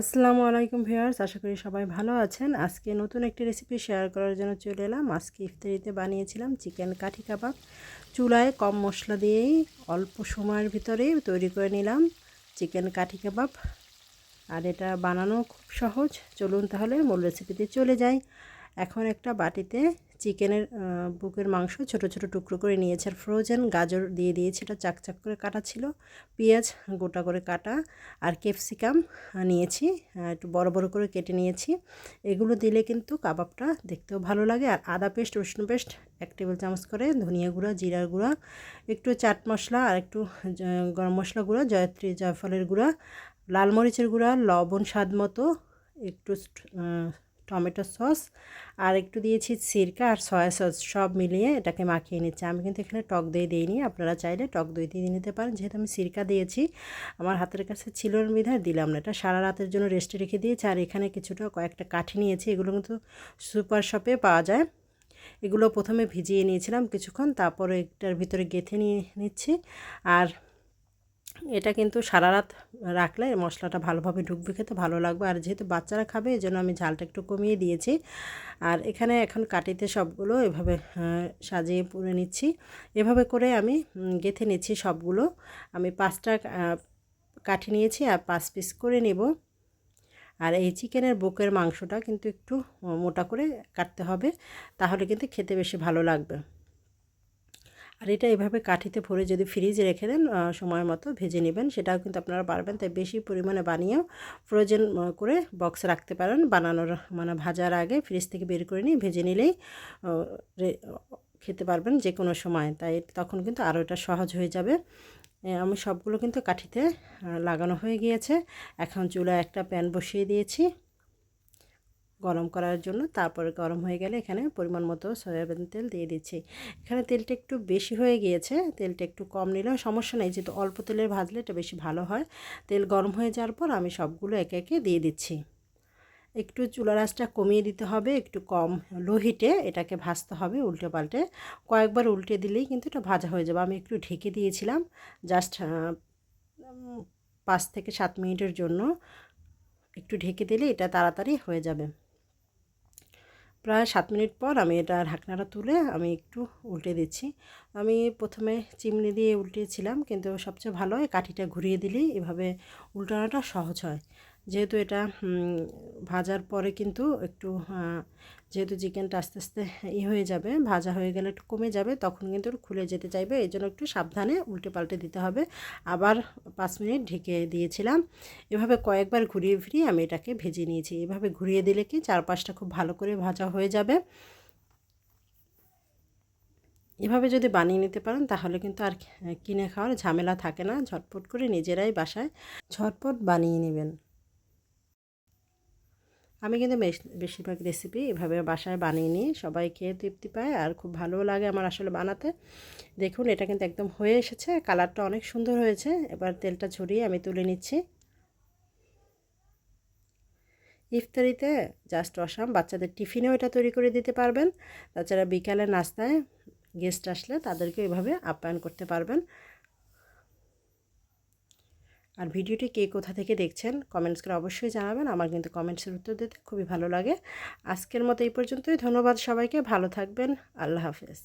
আসসালামু আলাইকুম ভিউয়ার্স, আশা করি সবাই ভালো আছেন। আজকে নতুন একটি রেসিপি শেয়ার করার জন্য চলে এলাম। আজকে ইফতারিতে বানিয়েছিলাম চিকেন কাঠি কাবাব। চুলায় কম মশলা দিয়েই অল্প সময়ের ভিতরেই তৈরি করে নিলাম চিকেন কাঠি কাবাব। আর এটা বানানো খুব সহজ। চলুন তাহলে মূল রেসিপিতে চলে যাই। এখন একটা বাটিতে চিকেনের বুকের মাংস ছোট ছোট টুকরো করে নিয়েছে আর ফ্রোজেন গাজর দিয়ে দিয়েছি। এটা চাকচাক করে কাটা ছিল। পেঁয়াজ গোটা করে কাটা আর ক্যাপসিকাম নিয়েছি। একটু বড় বড় করে কেটে নিয়েছি। এগুলো দিলে কিন্তু কাবাবটা দেখতেও ভালো লাগে। আর আদা পেস্ট, রসুন পেস্ট এক টেবিল চামচ করে, ধনিয়া গুঁড়া, জিরার গুঁড়া, একটু চাট মশলা আর একটু গরম মশলা গুঁড়া, জয়ত্রী জয়ফলের গুঁড়া, লাল মরিচের গুঁড়া, লবণ স্বাদ মতো, একটু টমেটো সস আর একটু দিয়েছি সিরকা আর সয়া সস, সব মিলিয়ে এটাকে মাখিয়ে নিচ্ছি। আমি কিন্তু এখানে টক দই দিইনি, আপনারা চাইলে টক দই দিয়ে নিতে পারেন। যেহেতু আমি সিরকা দিয়েছি, আমার হাতের কাছে ছিল বিধায় দিলাম না। এটা সারা রাতের জন্য রেস্টে রেখে দিয়েছি আর এখানে কিছুটা কয়েকটা কাঠি নিয়েছি। এগুলো কিন্তু সুপার শপে পাওয়া যায়। এগুলো প্রথমে ভিজিয়ে নিয়েছিলাম কিছুক্ষণ, তারপরে একটার ভিতরে গেঁথে নিয়ে নিচ্ছি। আর এটা কিন্তু সারা রাত রাখলে মশলাটা ভালোভাবে ঢুকবে খেতে, ভালো লাগবে। আর যেহেতু বাচ্চারা খাবে, এই জন্য আমি ঝালটা একটু কমিয়ে দিয়েছি। আর এখানে এখন কাটিতে সবগুলো এভাবে সাজিয়ে পুড়ে নিচ্ছি। এভাবে করে আমি গেথে নিচ্ছি সবগুলো। আমি পাঁচটা কাঠি নিয়েছি আর পাঁচ পিস করে নেব। আর এই চিকেনের বুকের মাংসটা কিন্তু একটু মোটা করে কাটতে হবে, তাহলে কিন্তু খেতে বেশি ভালো লাগবে। আর এটা এভাবে কাঠিতে ভরে যদি ফ্রিজে রেখে দেন সময় মতো ভেজে নেবেন। সেটাও কিন্তু আপনারা পারবেন, তাই বেশি পরিমাণে বানিয়েও ফ্রোজেন করে বক্সে রাখতে পারেন। বানানোর মানে ভাজার আগে ফ্রিজ থেকে বের করে নিয়ে ভেজে নিলেই খেতে পারবেন যে কোনো সময়। তাই তখন কিন্তু আরও এটা সহজ হয়ে যাবে। আমি সবগুলো কিন্তু কাঠিতে লাগানো হয়ে গিয়েছে। এখন চুলায় একটা প্যান বসিয়ে দিয়েছি। গরম করার জন্য। তারপরে গরম হয়ে গেলে এখানে পরিমাণ মতো সয়াবিন তেল দিয়ে দিচ্ছি। এখানে তেলটা একটু বেশি হয়ে গিয়েছে, তেলটা একটু কম নিলেও সমস্যা নেই। যেহেতু অল্প তেলের ভাজলে এটা বেশি ভালো হয়। তেল গরম হয়ে যাওয়ার পর আমি সবগুলো একে একে দিয়ে দিচ্ছি। একটু চুলার আঁচটা কমিয়ে দিতে হবে, একটু কম লো হিটে এটাকে ভাজতে হবে উল্টে পাল্টে কয়েকবার উল্টে দিলেই কিন্তু এটা ভাজা হয়ে যাবে। আমি একটু ঢেকে দিয়েছিলাম জাস্ট পাঁচ থেকে সাত মিনিটের জন্য। একটু ঢেকে দিলে এটা তাড়াতাড়ি হয়ে যাবে। প্রায় সাত মিনিট পর আমি এটা ঢাকনাটা তুলে আমি একটু উল্টে দিচ্ছি। আমি প্রথমে চিমনি দিয়ে উল্টেছিলাম, কিন্তু সবচেয়ে ভালো হয় কাঠিটা ঘুরিয়ে দিলেই এভাবে উল্টানোটা সহজ হয়। যেহেতু এটা ভাজার পরে কিন্তু একটু যেহেতু চিকেনটা আস্তে আস্তে ই হয়ে যাবে, ভাজা হয়ে গেলে একটু কমে যাবে, তখন কিন্তু খুলে যেতে চাইবে। এই জন্য একটু সাবধানে উল্টে পাল্টে দিতে হবে। আবার পাঁচ মিনিট ঢেকে দিয়েছিলাম। এভাবে কয়েকবার ঘুরিয়ে ফিরিয়ে আমি এটাকে ভেজে নিয়েছি। এভাবে ঘুরিয়ে দিলে কি চারপাশটা খুব ভালো করে ভাজা হয়ে যাবে। এভাবে যদি বানিয়ে নিতে পারেন, তাহলে কিন্তু আর কিনে খাওয়ার ঝামেলা থাকে না। ঝটপট করে নিজেরাই বাসায় ঝটপট বানিয়ে নেবেন। আমি কিন্তু বেশিরভাগ রেসিপি এভাবে বাসায় বানিয়ে নিই। সবাই খেয়ে তৃপ্তি পায় আর খুব ভালোও লাগে আমার আসলে বানাতে। দেখুন, এটা কিন্তু একদম হয়ে এসেছে। কালারটা অনেক সুন্দর হয়েছে। এবার তেলটা ছড়িয়ে আমি তুলে নিচ্ছি। ইফতারিতে জাস্ট অসাম। বাচ্চাদের টিফিনেও এটা তৈরি করে দিতে পারবেন। তাছাড়া বিকালে নাস্তায় গেস্ট আসলে তাদেরকে এভাবে আপ্যায়ন করতে পারবেন। আর ভিডিওটি কে কোথা থেকে দেখছেন কমেন্টস করে অবশ্যই জানাবেন। আমার কিন্তু কমেন্টসের উত্তর দিতে খুবই ভালো লাগে। আজকের মতো এই পর্যন্তই। ধন্যবাদ সবাইকে। ভালো থাকবেন। আল্লাহ হাফেজ।